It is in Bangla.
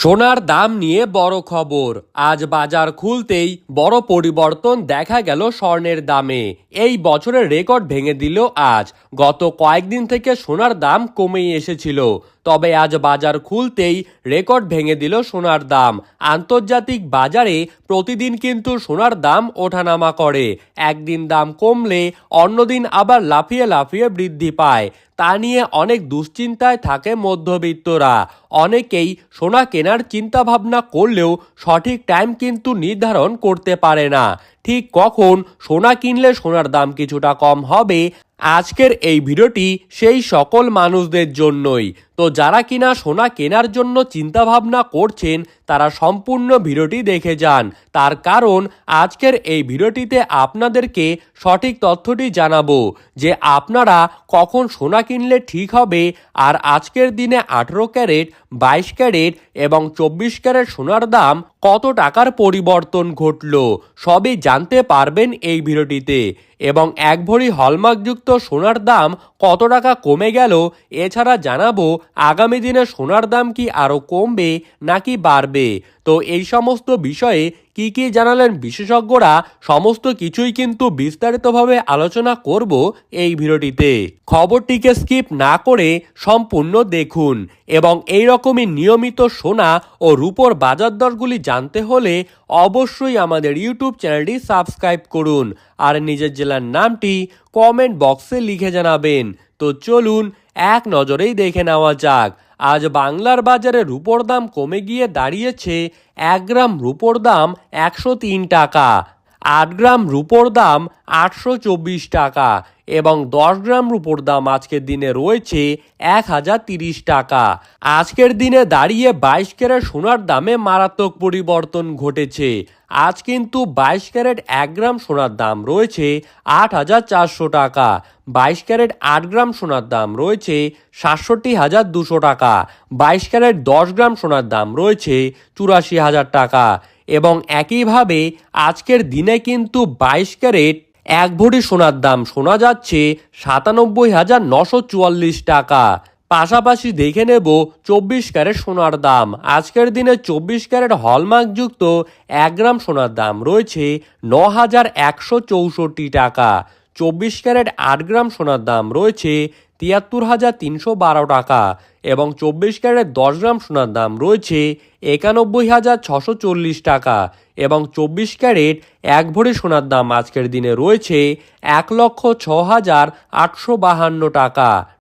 সোনার দাম নিয়ে বড় খবর। আজ বাজার খুলতেই বড় পরিবর্তন দেখা গেল স্বর্ণের দামে। এই বছরের রেকর্ড ভেঙে দিল আজ। গত কয়েকদিন থেকে সোনার দাম কমেই এসেছিল। তবে আজ বাজার খুলতেই রেকর্ড ভেঙে দিল সোনার দাম। আন্তর্জাতিক বাজারে প্রতিদিন কিন্তু সোনার দাম ওঠানামা করে। একদিন দাম কমলে অন্যদিন আবার লাফিয়ে লাফিয়ে বৃদ্ধি পায়। তা নিয়ে অনেক দুশ্চিন্তায় থাকে মধ্যবিত্তরা। অনেকেই সোনা কেনার চিন্তা ভাবনা করলেও সঠিক টাইম কিন্তু নির্ধারণ করতে পারে না। ঠিক কখন সোনা কিনলে সোনার দাম কিছুটা কম হবে, আজকের এই ভিডিওটি সেই সকল মানুষদের জন্যই। তো যারা কিনা সোনা কেনার জন্য চিন্তা ভাবনা করছেন, তারা সম্পূর্ণ ভিডিওটি দেখে যান। তার কারণ, আজকের এই ভিডিওটিতে আপনাদেরকে সঠিক তথ্যটি জানাব যে আপনারা কখন সোনা কিনলে ঠিক হবে আর আজকের দিনে আঠেরো ক্যারেট, বাইশ ক্যারেট এবং চব্বিশ ক্যারেট সোনার দাম কত টাকার পরিবর্তন ঘটলো, সবই জানতে পারবেন এই ভিডিওটিতে। এবং এক ভরি হলমার্কযুক্ত সোনার দাম কত টাকা কমে গেল, এছাড়া জানাব আগামী দিনে সোনার দাম কি আরও কমবে নাকি বাড়বে। তো এই সমস্ত বিষয়ে কি কি জানালেন বিশেষজ্ঞরা, সমস্ত কিছুই কিন্তু বিস্তারিতভাবে আলোচনা করব এই ভিডিওটিতে। খবরটিকে স্কিপ না করে সম্পূর্ণ দেখুন এবং এই রকমই নিয়মিত সোনা ও রূপোর বাজার দরগুলি জানতে হলে অবশ্যই আমাদের ইউটিউব চ্যানেলটি সাবস্ক্রাইব করুন। আর নিজের জেলার নামটি কমেন্ট বক্সে লিখে জানাবেন। তো চলুন, এক নজরেই দেখে নেওয়া যাক। আজ বাংলার বাজারে রুপোর দাম কমে গিয়ে দাঁড়িয়েছে এক গ্রাম রুপোর দাম একশো তিন টাকা। আট গ্রাম রুপোর দাম আটশো চব্বিশ টাকা এবং দশ গ্রাম রুপোর দাম আজকের দিনে রয়েছে এক হাজার তিরিশ টাকা। আজকের দিনে দাঁড়িয়ে বাইশ ক্যারেট সোনার দামে মারাত্মক পরিবর্তন ঘটেছে। আজ কিন্তু বাইশ ক্যারেট এক গ্রাম সোনার দাম রয়েছে আট হাজার চারশো টাকা। বাইশ ক্যারেট আট গ্রাম সোনার দাম রয়েছে সাতষট্টি হাজার দুশো টাকা। বাইশ ক্যারেট দশ গ্রাম সোনার দাম রয়েছে চুরাশি হাজার টাকা। এবং একইভাবে আজকের দিনে কিন্তু বাইশ ক্যারেট, এক ভরি সোনার দাম শোনা যাচ্ছে সাতানব্বই হাজার নশো চুয়াল্লিশ টাকা। পাশাপাশি দেখে নেব চব্বিশ ক্যারেট সোনার দাম। আজকের দিনে চব্বিশ ক্যারেট হলমার্কযুক্ত এক গ্রাম সোনার দাম রয়েছে ন হাজার একশো চৌষট্টি টাকা। চব্বিশ ক্যারেট আট গ্রাম সোনার দাম রয়েছে তিয়াত্তর হাজার তিনশো বারো টাকা এবং চব্বিশ ক্যারেট দশ গ্রাম সোনার দাম রয়েছে একানব্বই হাজার ছশো চল্লিশ টাকা এবং চব্বিশ ক্যারেট এক ভরি সোনার দাম আজকের দিনে রয়েছে এক লক্ষ ছ হাজার আটশো বাহান্ন টাকা।